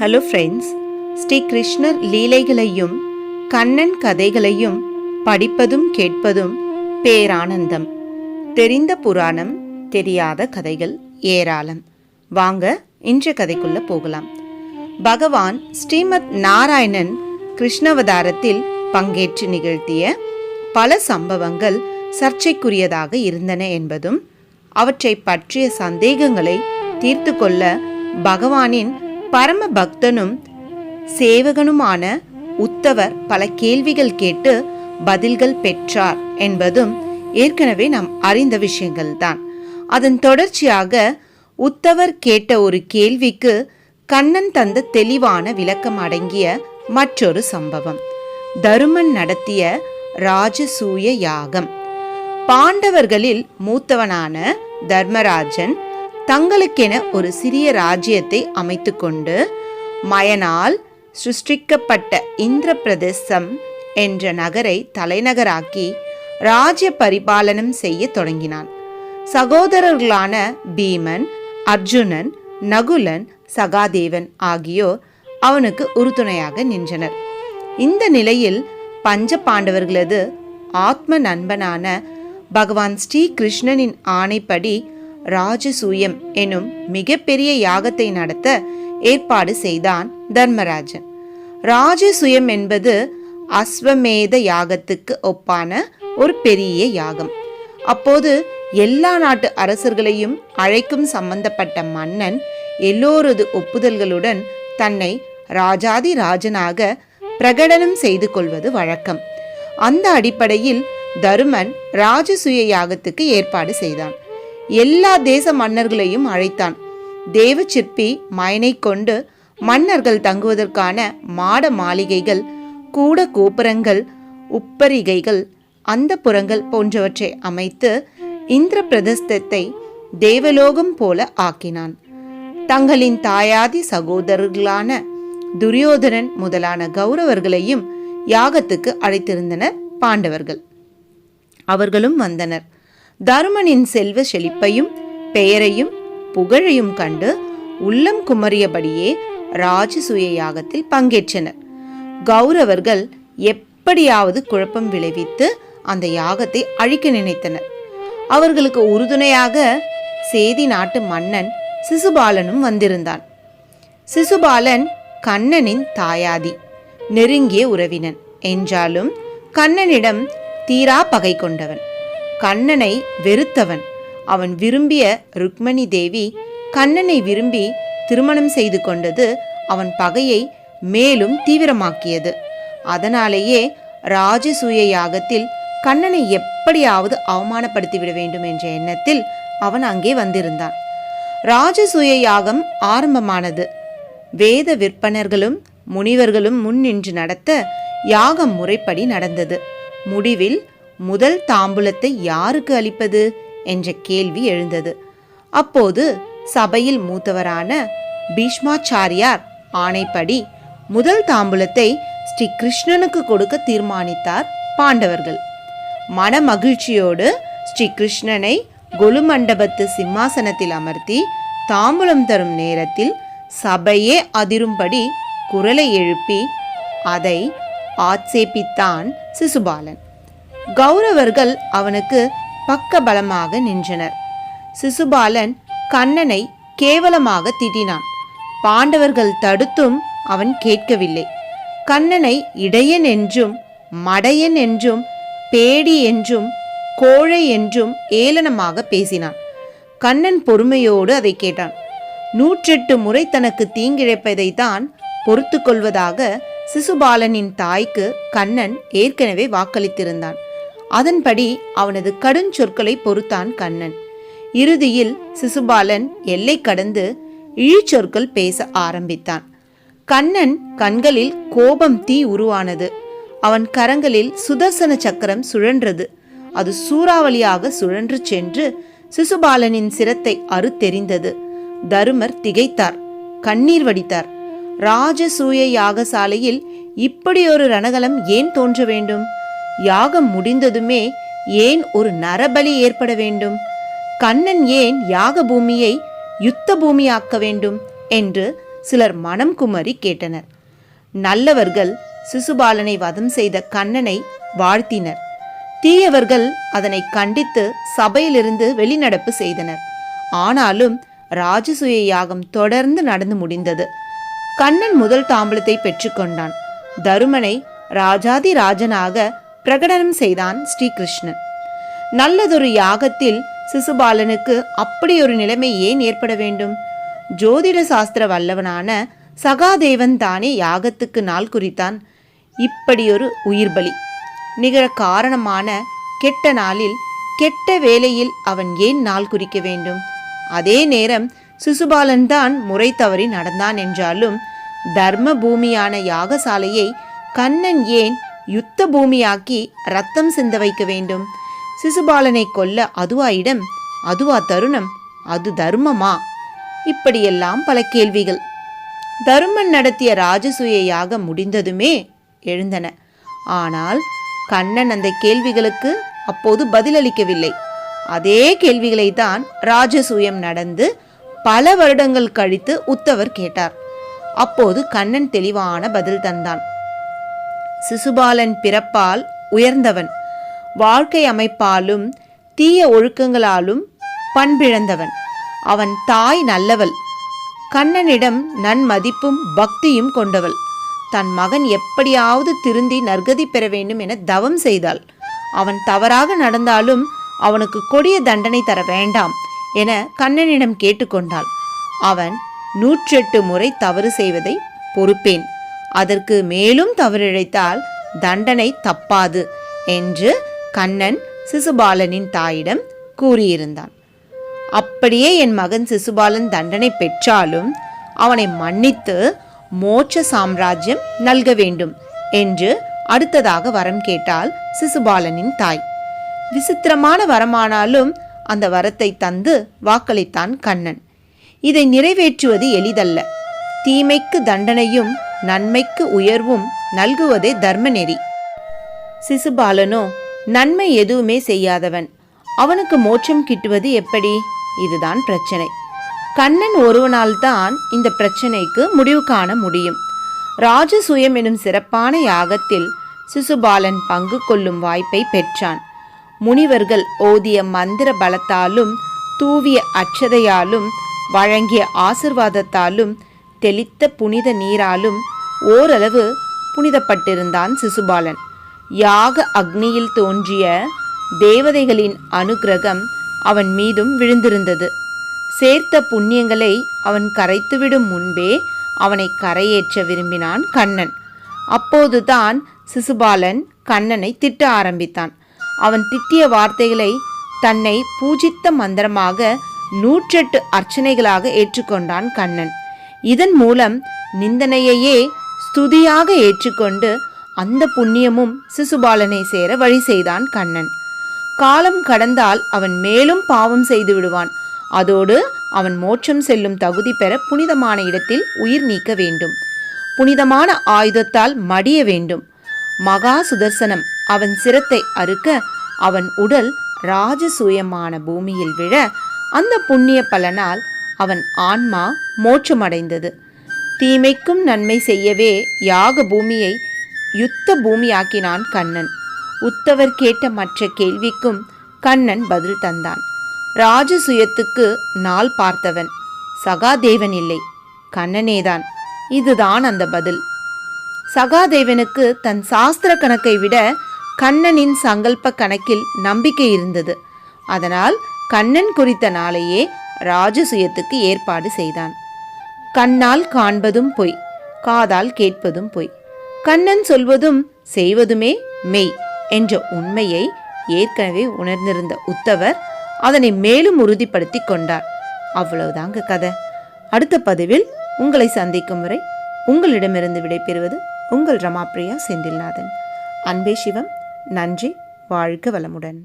Hello friends Sri கிருஷ்ணர் லீலைகளையும் கண்ணன் கதைகளையும் படிப்பதும் கேட்பதும் பேரானந்தம். தெரிந்த புராணம் தெரியாத கதைகள் ஏராளம். வாங்க இன்றைய கதைக்குள்ள போகலாம். பகவான் ஸ்ரீமத் நாராயணன் கிருஷ்ணவதாரத்தில் பங்கேற்று நிகழ்த்திய பல சம்பவங்கள் சர்ச்சைக்குரியதாக இருந்தன என்பதும் அவற்றை பற்றிய சந்தேகங்களை தீர்த்து கொள்ள பகவானின் பரம பக்தனும் சேவகனுமான உத்தவர் பல கேள்விகள் கேட்டு பதில்கள் பெற்றார் என்பதும் ஏற்கனவே நாம் அறிந்த விஷயங்கள்தான். அதன் தொடர்ச்சியாக உத்தவர் கேட்ட ஒரு கேள்விக்கு கண்ணன் தந்த தெளிவான விளக்கம் அடங்கிய மற்றொரு சம்பவம். தருமன் நடத்திய ராஜசூய யாகம். பாண்டவர்களில் மூத்தவனான தர்மராஜன் தங்களுக்கென ஒரு சிறிய ராஜ்யத்தை அமைத்துக்கொண்டு மயனால் சிருஷ்டிக்கப்பட்ட இந்திரபிரதேசம் என்ற நகரை தலைநகராக்கி ராஜ்ய பரிபாலனம் செய்ய தொடங்கினான். சகோதரர்களான பீமன் அர்ஜுனன் நகுலன் சகாதேவன் ஆகியோர் அவனுக்கு உறுதுணையாக நின்றனர். இந்த நிலையில் பஞ்ச பாண்டவர்களது ஆத்ம நண்பனான பகவான் ஸ்ரீ கிருஷ்ணனின் ஆணைப்படி ராஜசூயம் எனும் மிகப்பெரிய யாகத்தை நடத்த ஏற்பாடு செய்தான் தர்மராஜன். ராஜசுயம் என்பது அஸ்வமேத யாகத்துக்கு ஒப்பான ஒரு பெரிய யாகம். அப்போது எல்லா நாட்டு அரசர்களையும் அழைக்கும் சம்பந்தப்பட்ட மன்னன் எல்லோரது ஒப்புதல்களுடன் தன்னை ராஜாதி ராஜனாக பிரகடனம் செய்து கொள்வது வழக்கம். அந்த அடிப்படையில் தருமன் ராஜசுய யாகத்துக்கு ஏற்பாடு செய்தான். எல்லா தேச மன்னர்களையும் அழைத்தான். தேவ சிற்பி மயனை கொண்டு மன்னர்கள் தங்குவதற்கான மாட மாளிகைகள் கூட கோபுரங்கள் உப்பரிகைகள் அந்த புறங்கள் போன்றவற்றை அமைத்து இந்திர பிரதஸ்தத்தை தேவலோகம் போல ஆக்கினான். தங்களின் தாயாதி சகோதரர்களான துரியோதனன் முதலான கௌரவர்களையும் யாகத்துக்கு அழைத்திருந்தனர் பாண்டவர்கள். அவர்களும் வந்தனர். தருமனின் செல்வ செழிப்பையும் பெயரையும் புகழையும் கண்டு உள்ளம் குமரியபடியே ராஜசூய யாகத்தில் பங்கேற்றனர். கௌரவர்கள் எப்படியாவது குழப்பம் விளைவித்து அந்த யாகத்தை அழிக்க நினைத்தனர். அவர்களுக்கு உறுதுணையாக சேதி நாட்டு மன்னன் சிசுபாலனும் வந்திருந்தான். சிசுபாலன் கண்ணனின் தாயாதி நெருங்கிய உறவினன். என்றாலும் கண்ணனிடம் தீரா பகை கொண்டவன். கண்ணனை வெறுத்தவன். அவன் விரும்பிய ருக்மணி தேவி கண்ணனை விரும்பி திருமணம் செய்து கொண்டது அவன் பகையை மேலும் தீவிரமாக்கியது. அதனாலேயே ராஜசூய யாகத்தில் கண்ணனை எப்படியாவது அவமானப்படுத்திவிட வேண்டும் என்ற எண்ணத்தில் அவன் அங்கே வந்திருந்தான். ராஜசூய யாகம் ஆரம்பமானது. வேத விற்பனர்களும் முனிவர்களும் முன்னின்று நடத்த யாகம் முறைப்படி நடந்தது. முடிவில் முதல் தாம்பூலத்தை யாருக்கு அளிப்பது? என்ற கேள்வி எழுந்தது. அப்போது சபையில் மூத்தவரான பீஷ்மாச்சாரியார் ஆணைப்படி முதல் தாம்பூலத்தை ஸ்ரீ கிருஷ்ணனுக்கு கொடுக்க தீர்மானித்தார் பாண்டவர்கள். மன மகிழ்ச்சியோடு ஸ்ரீ கிருஷ்ணனை கொலு மண்டபத்து சிம்மாசனத்தில் அமர்த்தி தாம்பூலம் தரும் நேரத்தில் சபையே அதிரும்படி குரலை எழுப்பி அதை ஆட்சேபித்தான் சிசுபாலன். கௌரவர்கள் அவனுக்கு பக்க பலமாக நின்றனர். சிசுபாலன் கண்ணனை கேவலமாக திட்டினான். பாண்டவர்கள் தடுத்தும் அவன் கேட்கவில்லை. கண்ணனை இடையன் என்றும் மடையன் என்றும் பேடி என்றும் கோழை என்றும் ஏளனமாக பேசினான். கண்ணன் பொறுமையோடு அதை கேட்டான். நூற்றெட்டு முறை தனக்கு தீங்கிழைப்பதை தான் பொறுத்து கொள்வதாக சிசுபாலனின் தாய்க்கு கண்ணன் ஏற்கனவே வாக்களித்திருந்தான். அதன்படி அவனது கடுஞ்சொற்களை பொறுத்தான் கண்ணன். இறுதியில் சிசுபாலன் எல்லை கடந்து இழிச்சொற்கள் பேச ஆரம்பித்தான். கண்ணன் கண்களில் கோபம் தீ உருவானது. அவன் கரங்களில் சுதர்சன சக்கரம் சுழன்றது. அது சூறாவளியாக சுழன்று சென்று சிசுபாலனின் சிரத்தை அறுத்தெறிந்தது. தருமர் திகைத்தார். கண்ணீர் வடித்தார். ராஜசூய யாகசாலையில் இப்படியொரு ரணகலம் ஏன் தோன்ற வேண்டும்? யாகம் முடிந்ததுமே ஏன் ஒரு நரபலி ஏற்பட வேண்டும்? கண்ணன் ஏன் யாக பூமியை யுத்த பூமியாக்க வேண்டும்? என்று சிலர் மனம் குமரி கேட்டனர். நல்லவர்கள் சிசுபாலனை வதம் செய்த கண்ணனை வாழ்த்தினர். தீயவர்கள் அதனை கண்டித்து சபையிலிருந்து வெளிநடப்பு செய்தனர். ஆனாலும் ராஜசூய யாகம் தொடர்ந்து நடந்து முடிந்தது. கண்ணன் முதல் தாம்பலத்தை பெற்றுக்கொண்டான். தருமனை ராஜாதி ராஜனாக பிரகடனம் செய்தான் ஸ்ரீகிருஷ்ணன். நல்லதொரு யாகத்தில் சிசுபாலனுக்கு அப்படி ஒரு நிலைமை ஏன் ஏற்பட வேண்டும்? ஜோதிட சாஸ்திர வல்லவனான சகாதேவன் தானே யாகத்துக்கு நாள் குறித்தான். இப்படியொரு உயிர் பலி நிகழ காரணமான கெட்ட நாளில் கெட்ட வேளையில் அவன் ஏன் நாள் குறிக்க வேண்டும்? அதே நேரம் சிசுபாலன் தான் முறை தவறி நடந்தான் என்றாலும் தர்ம பூமியான யாகசாலையை கண்ணன் ஏன் யுத்த பூமியாக்கி ரத்தம் சிந்த வைக்க வேண்டும். சிசுபாலனை கொல்ல அதுவா இடம் அதுவா தருணம் அது தர்மமா? இப்படியெல்லாம் பல கேள்விகள். தருமன் நடத்திய ராஜசூய யாகம் முடிந்ததுமே எழுந்தன. ஆனால் கண்ணன் அந்த கேள்விகளுக்கு அப்போது பதிலளிக்கவில்லை. அதே கேள்விகளை தான் ராஜசூயம் நடந்து பல வருடங்கள் கழித்து உத்தவர் கேட்டார். அப்போது கண்ணன் தெளிவான பதில் தந்தான். சிசுபாலன் பிறப்பால் உயர்ந்தவன். வாழ்க்கை அமைப்பாலும் தீய ஒழுக்கங்களாலும் பண்பிழந்தவன். அவன் தாய் நல்லவள். கண்ணனிடம் நன்மதிப்பும் பக்தியும் கொண்டவள். தன் மகன் எப்படியாவது திருந்தி நற்கதி பெற வேண்டும் என தவம் செய்தாள். அவன் தவறாக நடந்தாலும் அவனுக்கு கொடிய தண்டனை தர வேண்டாம் என கண்ணனிடம் கேட்டுக்கொண்டாள். அவன் நூற்றெட்டு முறை தவறு செய்வதை பொறுப்பேன். அதற்கு மேலும் தவறிழைத்தால் தண்டனை தப்பாது என்று கண்ணன் சிசுபாலனின் தாயிடம் கூறியிருந்தான். அப்படியே என் மகன் சிசுபாலன் தண்டனை பெற்றாலும் அவனை மன்னித்து மோட்ச சாம்ராஜ்யம் நல்க வேண்டும் என்று அடுத்ததாக வரம் கேட்டாள் சிசுபாலனின் தாய். விசித்திரமான வரமானாலும் அந்த வரத்தை தந்து வாக்களித்தான் கண்ணன். இதை நிறைவேற்றுவது எளிதல்ல. தீமைக்கு தண்டனையும் நன்மைக்கு உயர்வும் நல்குவதே தர்மநெறி. சிசுபாலனோ நன்மை எதுவுமே செய்யாதவன். அவனுக்கு மோட்சம் கிட்டுவது எப்படி? இதுதான் பிரச்சனை. கண்ணன் ஒருவனால்தான் இந்த பிரச்சனைக்கு முடிவு காண முடியும். ராஜசுயம் எனும் சிறப்பான யாகத்தில் சிசுபாலன் பங்கு கொள்ளும் வாய்ப்பை பெற்றான். முனிவர்கள் ஓதிய மந்திர பலத்தாலும் தூவிய அச்சதையாலும் வழங்கிய ஆசிர்வாதத்தாலும் தெளித்த புனித நீராலும் ஓரளவு புனிதப்பட்டிருந்தான் சிசுபாலன். யாக அக்னியில் தோன்றிய தேவதைகளின் அனுக்கிரகம் அவன் மீதும் விழுந்திருந்தது. சேர்த்த புண்ணியங்களை அவன் கரைத்துவிடும் முன்பே அவனை கரையேற்ற விரும்பினான் கண்ணன். அப்போதுதான் சிசுபாலன் கண்ணனை திட்ட ஆரம்பித்தான். அவன் திட்டிய வார்த்தைகளை தன்னை பூஜித்த மந்திரமாக நூற்றெட்டு அர்ச்சனைகளாக ஏற்றுக்கொண்டான் கண்ணன். இதன் மூலம் நிந்தனையையே ஸ்துதியாக ஏற்றுக்கொண்டு அந்த புண்ணியமும் சிசுபாலனை சேர வழி செய்தான் கண்ணன். காலம் கடந்தால் அவன் மேலும் பாவம் செய்து விடுவான். அதோடு அவன் மோட்சம் செல்லும் தகுதி பெற புனிதமான இடத்தில் உயிர் நீக்க வேண்டும். புனிதமான ஆயுதத்தால் மடிய வேண்டும். மகா சுதர்சனம் அவன் சிரத்தை அறுக்க அவன் உடல் ராஜசூயமான பூமியில் விழ அந்த புண்ணிய பலனால் அவன் ஆன்மா மோட்சமடைந்தது. தீமைக்கும் நன்மை செய்யவே யாக பூமியை யுத்த பூமியாக்கினான் கண்ணன். உத்தவர் கேட்ட மற்ற கேள்விக்கும் கண்ணன் பதில் தந்தான். ராஜசுயத்துக்கு நாள் பார்த்தவன். சகாதேவன் இல்லை. கண்ணனேதான். இதுதான் அந்த பதில். சகாதேவனுக்கு தன் சாஸ்திர கணக்கை விட கண்ணனின் சங்கல்ப கணக்கில் நம்பிக்கை இருந்தது. அதனால் கண்ணன் குறித்த நாளையே ராஜசுயத்துக்கு ஏற்பாடு செய்தான். கண்ணால் காண்பதும் பொய் காதால் கேட்பதும் பொய். கண்ணன் சொல்வதும் செய்வதுமே மெய் என்ற உண்மையை ஏற்கனவே உணர்ந்திருந்த உத்தவர் அதனை மேலும் உறுதிப்படுத்தி கொண்டார். அவ்வளவுதாங்க கதை. அடுத்த பதிவில் உங்களை சந்திக்கும் வரை உங்களிடமிருந்து விடைபெறுவது உங்கள் ரமாப்ரியா செந்தில்நாதன். அன்பே சிவம் நன்றி வாழ்க வளமுடன்.